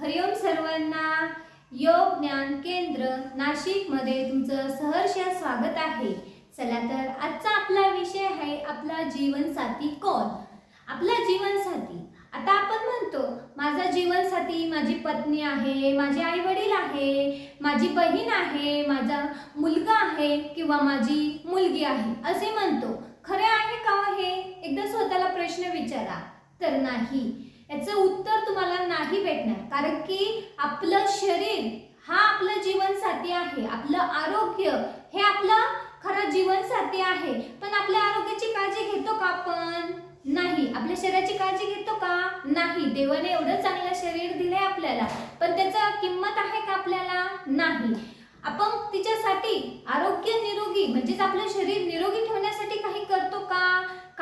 हरिओम सर्वांना. योग ज्ञान केंद्र नाशिकमध्ये तुमचं सहर्ष स्वागत आहे. चला तर आजचा आपला विषय आहे आपला जीवनसाथी कोण? आपला जीवनसाथी. आता आपण म्हणतो माझा जीवनसाथी माझी पत्नी आहे माझे आई वडील आहे माझी बहीण आहे माझा मुलगा आहे किंवा माझी मुलगी आहे असे म्हणतो. खरे आहे का हो हे? एकदा स्वतःला प्रश्न विचारा. तर नाही. याचं उत्तर तुम्हाला नाही भेटणार. कारण की आपलं शरीर हा आपलं जीवनसाथी आहे. आपलं आरोग्य हे आपलं खरं जीवनसाथी आहे. पण आपल्या आरोग्याची काळजी घेतो का आपण? नाही. आपल्या शरीराची काळजी घेतो का? नाही. देवाने एवढं चांगलं शरीर दिलंय आपल्याला. पण त्याचा किंमत आहे का आपल्याला? नाही. आपण तिच्यासाठी आरोग्य निरोगी म्हणजेच आपलं शरीर निरोगी ठेवण्यासाठी काही करतो का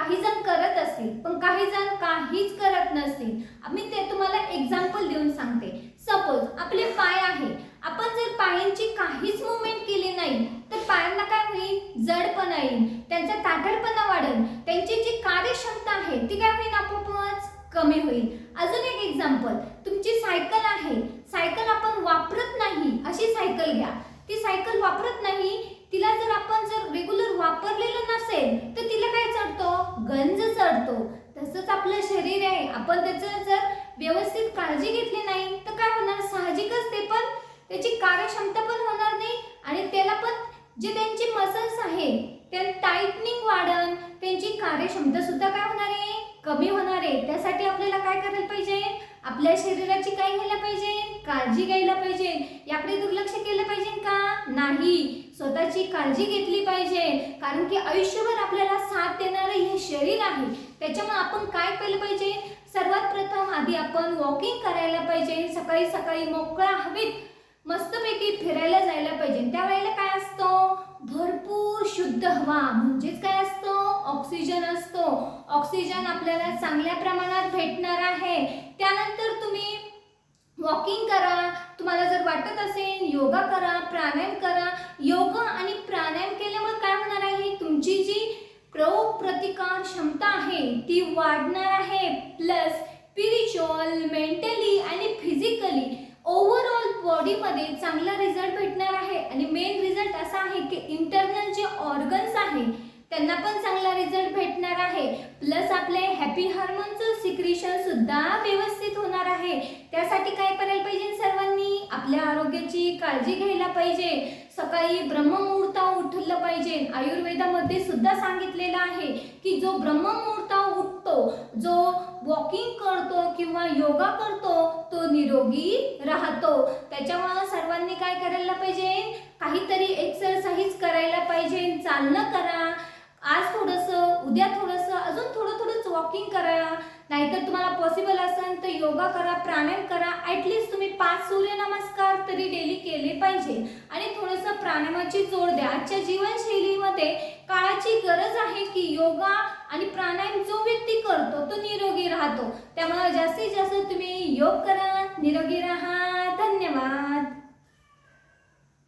काही जण करत असतील पण काही जण काहीच करत नसतील. मी ते तुम्हाला एक्झाम्पल देऊन सांगते. सपोज आपले पाय आहे. आपण जर पायांची काहीच मुवमेंट केली नाही तर पायांना काय होईल? जडपणा येईल. त्यांचा ताठरपणा वाढेल. त्यांची जी कार्यक्षमता आहे ती काय होईल आपोआपच? कमी होईल. अजून एक एक्झाम्पल तुमची सायकल आहे. सायकल आपण वापरत नाही. अशी सायकल घ्या. ती सायकल वापरत नाही. तिला जर आपण जर रेग्युलर वापरलेलं नसेल तर तिला काय गंज चढतो. तसंच आपलं शरीर आहे. आपण त्याचं जर व्यवस्थित काळजी घेतली नाही तर काय होणार? साहजिकच ते पण त्याची कार्यक्षमता पण होणार नाही आणि त्याला पण जे त्यांचे मसल्स आहे त्या टाईटनिंग वाढन त्यांची कार्यक्षमता सुद्धा काय होणार आहे? कमी होणार आहे. त्यासाठी आपल्याला काय करायला पाहिजे? आपल्या शरीराची काय घ्यायला पाहिजे? काळजी घ्यायला पाहिजे. याकडे दुर्लक्ष केलं पाहिजे का? नाही. स्वतःची काळजी घेतली पाहिजे. कारण की आयुष्यभर आपल्याला साथ देणारं हे शरीर आहे. त्याच्यामुळे आपण काय केलं पाहिजे? सर्वात प्रथम आधी आपण वॉकिंग करायला पाहिजे. सकाळी सकाळी मोकळ्या हवेत मस्तपैकी फिरायला जायला पाहिजे. त्यावेळेला काय असतो? भरपूर शुद्ध हवा. म्हणजेच काय असतो? ऑक्सिजन असतो. ऑक्सिजन आपल्याला चांगल्या प्रमाणात भेटणार आहे त्यानंतर तुम्ही वॉकिंग करा तुम्हाला जर वाटत असेल योगा करा प्राणायाम करा. योगा आणि प्राणायाम केल्यामुळे काय होणार आहे? तुमची जी रोग प्रतिकार क्षमता आहे ती वाढणार आहे. प्लस स्पिरिच्युअल मेंटली आणि फिजिकली ओव्हरऑल बॉडीमध्ये चांगला रिझल्ट भेटणार आहे. आणि मेन रिझल्ट असा आहे की इंटरनल जे ऑर्गन्स आहे त्यांना पण चांगला रिझल्ट भेटणार आहे. प्लस आपले हॅपी हार्मोनचं सिक्रिशन सुद्धा व्यवस्थित होणार आहे. त्यासाठी काय करायला पाहिजे सर्वांनी? आपल्या आरोग्याची काळजी घ्यायला पाहिजे. सकाळी ब्रह्ममुहूर्ता उठलं पाहिजे. आयुर्वेदामध्ये सुद्धा सांगितलेलं आहे की जो ब्रह्ममुहूर्ता उठतो जो वॉकिंग करतो किंवा योगा करतो तो निरोगी राहतो. त्याच्यामुळे सर्वांनी काय करायला पाहिजे? काहीतरी एक्सरसाइज करायला पाहिजे. चालणं करा. आज थोडंसं उद्या थोडं वॉकिंग करा नाहीतर तुम्हाला पॉसिबल असेल तर योगा करा प्राणायाम करा. ॲटलिस्ट तुम्ही पाच सूर्यनमस्कार तरी डेली केले पाहिजे. आणि थोडंसं प्राणायामाची जोड द्या. आजच्या जीवनशैलीमध्ये काळाची गरज आहे की योगा आणि प्राणायाम जो व्यक्ती करतो तो निरोगी राहतो. त्यामुळे जास्तीत जास्त तुम्ही योग करा निरोगी राहा. धन्यवाद.